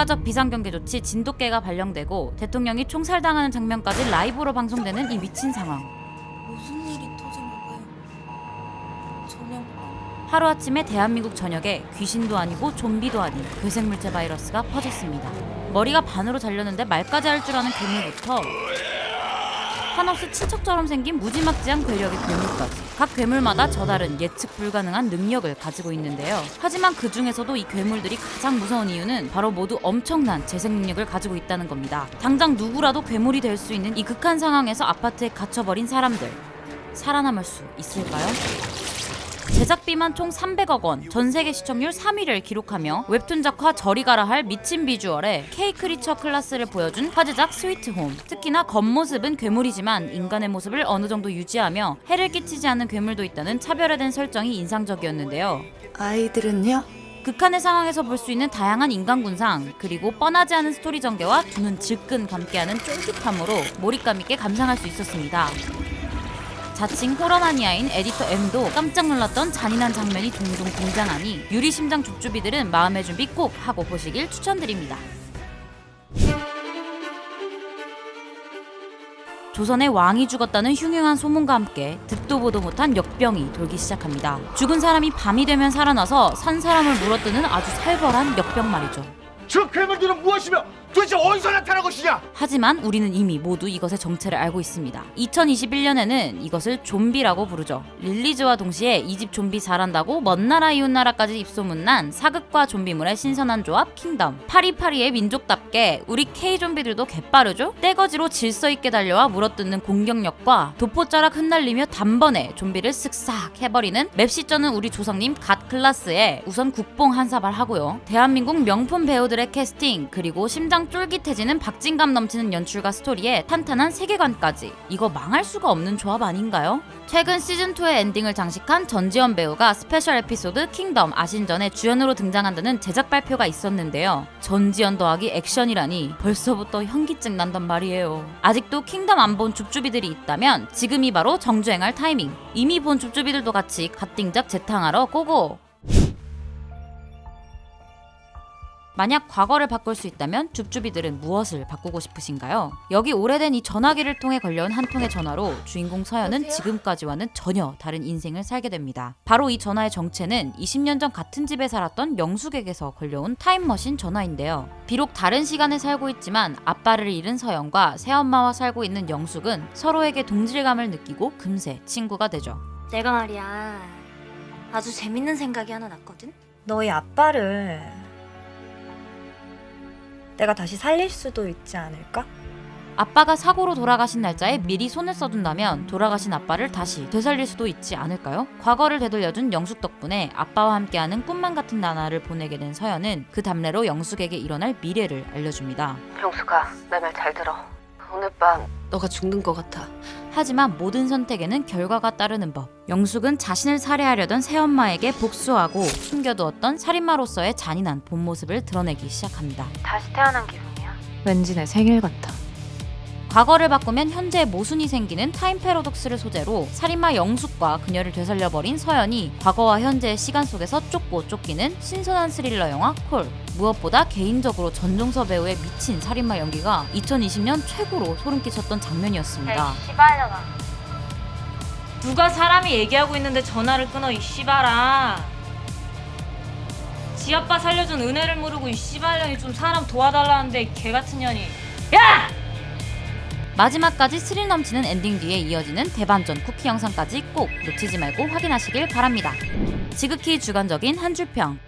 국가적 비상경계 조치 진돗개가 발령되고 대통령이 총살당하는 장면까지 라이브로 방송되는 이 미친 상황. 무슨 일이 터진 걸까요? 전혀. 하루아침에 대한민국 전역에 귀신도 아니고 좀비도 아닌 괴생물체 바이러스가 퍼졌습니다. 머리가 반으로 잘렸는데 말까지 할 줄 아는 괴물부터 한없이 친척처럼 생긴 무지막지한 괴력의 괴물까지 각 괴물마다 저 다른 예측 불가능한 능력을 가지고 있는데요. 하지만 그 중에서도 이 괴물들이 가장 무서운 이유는 바로 모두 엄청난 재생 능력을 가지고 있다는 겁니다. 당장 누구라도 괴물이 될 수 있는 이 극한 상황에서 아파트에 갇혀버린 사람들 살아남을 수 있을까요? 제작비만 총 300억 원, 전 세계 시청률 3위를 기록하며 웹툰 작화 저리 가라 할 미친 비주얼에 K 크리처 클래스를 보여준 화제작 스위트홈. 특히나 겉모습은 괴물이지만 인간의 모습을 어느 정도 유지하며 해를 끼치지 않는 괴물도 있다는 차별화된 설정이 인상적이었는데요. 아이들은요? 극한의 상황에서 볼 수 있는 다양한 인간 군상 그리고 뻔하지 않은 스토리 전개와 두눈 질끈 감게 하는 쫄깃함으로 몰입감 있게 감상할 수 있었습니다. 자칭 호러마니아인 에디터 M도 깜짝 놀랐던 잔인한 장면이 종종 등장하니 유리심장 줍줍이들은 마음의 준비 꼭 하고 보시길 추천드립니다. 조선의 왕이 죽었다는 흉흉한 소문과 함께 듣도 보도 못한 역병이 돌기 시작합니다. 죽은 사람이 밤이 되면 살아나서 산 사람을 물어뜯는 아주 살벌한 역병 말이죠. 저 괴물들은 무엇이며 도대체 어디서 나타난 것이냐? 하지만 우리는 이미 모두 이것의 정체를 알고 있습니다. 2021년에는 이것을 좀비라고 부르죠. 릴리즈와 동시에 이집 좀비 잘한다고 먼 나라 이웃 나라까지 입소문난 사극과 좀비물의 신선한 조합 킹덤. 파리파리의 민족답게 우리 K 좀비들도 개빠르죠? 떼거지로 질서 있게 달려와 물어뜯는 공격력과 도포자락 흩날리며 단번에 좀비를 쓱싹 해버리는 맵 시저는 우리 조상님 갓 클라스에 우선 국뽕 한 사발 하고요. 대한민국 명품 배우들의 캐스팅 그리고 심장 쫄깃해지는 박진감 넘치는 연출과 스토리에 탄탄한 세계관까지 이거 망할 수가 없는 조합 아닌가요? 최근 시즌2의 엔딩을 장식한 전지현 배우가 스페셜 에피소드 킹덤 아신전에 주연으로 등장한다는 제작 발표가 있었는데요. 전지현 더하기 액션이라니 벌써부터 현기증 난단 말이에요. 아직도 킹덤 안 본 줍줍이들이 있다면 지금이 바로 정주행할 타이밍. 이미 본 줍줍이들도 같이 갓띵작 재탕하러 고고! 만약 과거를 바꿀 수 있다면 줍줍이들은 무엇을 바꾸고 싶으신가요? 여기 오래된 이 전화기를 통해 걸려온 한 통의 전화로 주인공 서연은 지금까지와는 전혀 다른 인생을 살게 됩니다. 바로 이 전화의 정체는 20년 전 같은 집에 살았던 영숙에게서 걸려온 타임머신 전화인데요. 비록 다른 시간에 살고 있지만 아빠를 잃은 서연과 새엄마와 살고 있는 영숙은 서로에게 동질감을 느끼고 금세 친구가 되죠. 내가 말이야 아주 재밌는 생각이 하나 났거든. 너희 아빠를 내가 다시 살릴 수도 있지 않을까? 아빠가 사고로 돌아가신 날짜에 미리 손을 써둔다면 돌아가신 아빠를 다시 되살릴 수도 있지 않을까요? 과거를 되돌려준 영숙 덕분에 아빠와 함께하는 꿈만 같은 나날을 보내게 된 서연은 그 답례로 영숙에게 일어날 미래를 알려줍니다. 형수가 내말 잘 들어. 오늘 밤 너가 죽는 것 같아. 하지만 모든 선택에는 결과가 따르는 법. 영숙은 자신을 살해하려던 새엄마에게 복수하고 숨겨두었던 살인마로서의 잔인한 본 모습을 드러내기 시작합니다. 다시 태어난 기분이야. 왠지 내 생일 같아. 과거를 바꾸면 현재의 모순이 생기는 타임 패러독스를 소재로 살인마 영숙과 그녀를 되살려버린 서연이 과거와 현재의 시간 속에서 쫓고 쫓기는 신선한 스릴러 영화 콜. 무엇보다 개인적으로 전종서 배우의 미친 살인마 연기가 2020년 최고로 소름 끼쳤던 장면이었습니다. 시발려나. 누가 사람이 얘기하고 있는데 전화를 끊어 이 씨발아 지 아빠 살려준 은혜를 모르고 이 씨발년이 좀 사람 도와달라는데 이 개같은 년이 야! 마지막까지 스릴 넘치는 엔딩 뒤에 이어지는 대반전 쿠키 영상까지 꼭 놓치지 말고 확인하시길 바랍니다. 지극히 주관적인 한 줄평